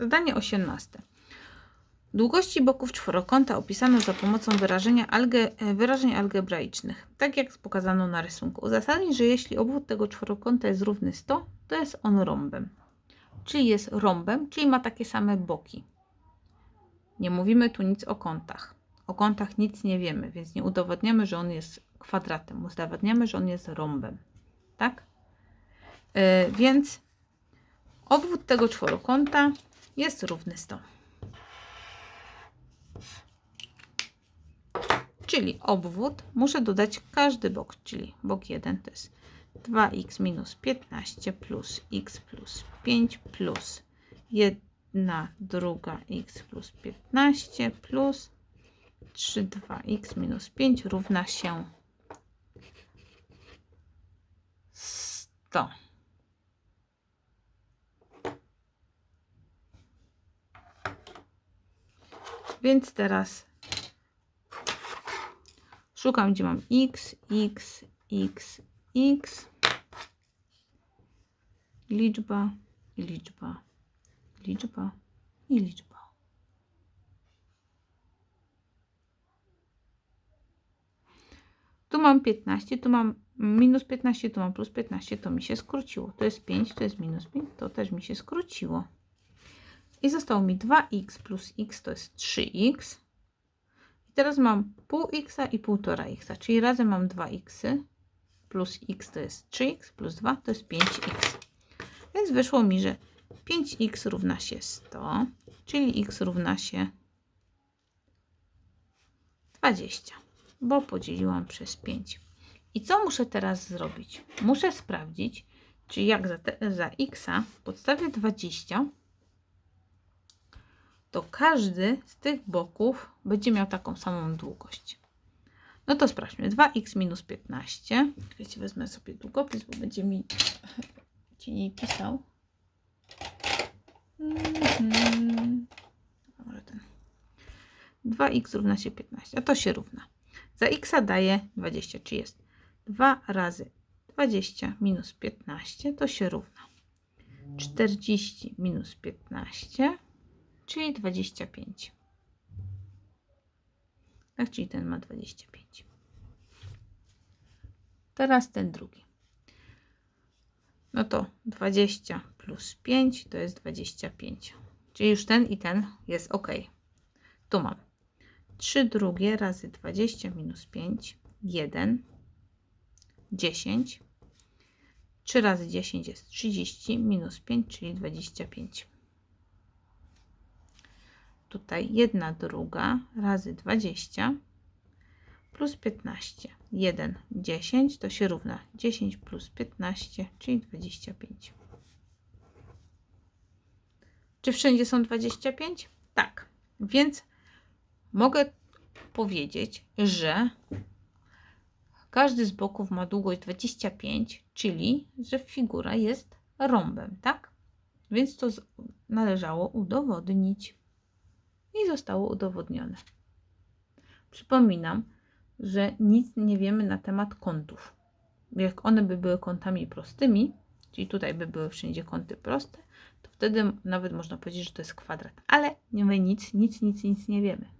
Zadanie 18. Długości boków czworokąta opisano za pomocą wyrażenia alge, wyrażeń algebraicznych, tak jak pokazano na rysunku. Uzasadnij, że jeśli obwód tego czworokąta jest równy 100, to jest on rąbem. Czyli jest rąbem, czyli ma takie same boki. Nie mówimy tu nic o kątach. O kątach nic nie wiemy, więc nie udowodniamy, że on jest kwadratem. Udowodniamy, że on jest rąbem. Tak? Yy, więc obwód tego czworokąta jest równy 100. Czyli obwód muszę dodać każdy bok, czyli bok 1 to jest 2x minus 15 plus x plus 5 plus 1 druga x plus 15 plus 3 2x minus 5 równa się 100. Więc teraz szukam, gdzie mam x, x, x, x, liczba, liczba, liczba i liczba. Tu mam 15, tu mam minus 15, tu mam plus 15, to mi się skróciło. To jest 5, to jest minus 5, to też mi się skróciło. I zostało mi 2x plus x to jest 3x. I teraz mam pół x i 1,5 x, czyli razem mam 2x plus x to jest 3x plus 2 to jest 5x. Więc wyszło mi, że 5x równa się 100, czyli x równa się 20, bo podzieliłam przez 5. I co muszę teraz zrobić? Muszę sprawdzić, czy jak za, te, za x podstawię 20, to każdy z tych boków będzie miał taką samą długość. No to sprawdźmy. 2x minus 15. Wiecie, wezmę sobie długopis, bo będzie mi cień pisał. Może ten. 2x równa się 15, a to się równa. Za x daje 20, czy jest 2 razy 20 minus 15, to się równa. 40 minus 15, czyli 25. Tak, czyli ten ma 25. Teraz ten drugi. No to 20 plus 5 to jest 25. Czyli już ten i ten jest ok. Tu mam 3 drugie razy 20 minus 5, 1, 10. 3 razy 10 jest 30, minus 5, czyli 25. Tutaj 1 druga razy 20 plus 15. 1, 10 to się równa 10 plus 15, czyli 25. Czy wszędzie są 25? Tak. Więc mogę powiedzieć, że każdy z boków ma długość 25, czyli że figura jest rąbem, tak? Więc to należało udowodnić. I zostało udowodnione. Przypominam, że nic nie wiemy na temat kątów. Jak one by były kątami prostymi, czyli tutaj by były wszędzie kąty proste, to wtedy nawet można powiedzieć, że to jest kwadrat. Ale my nic, nic, nic, nic nie wiemy.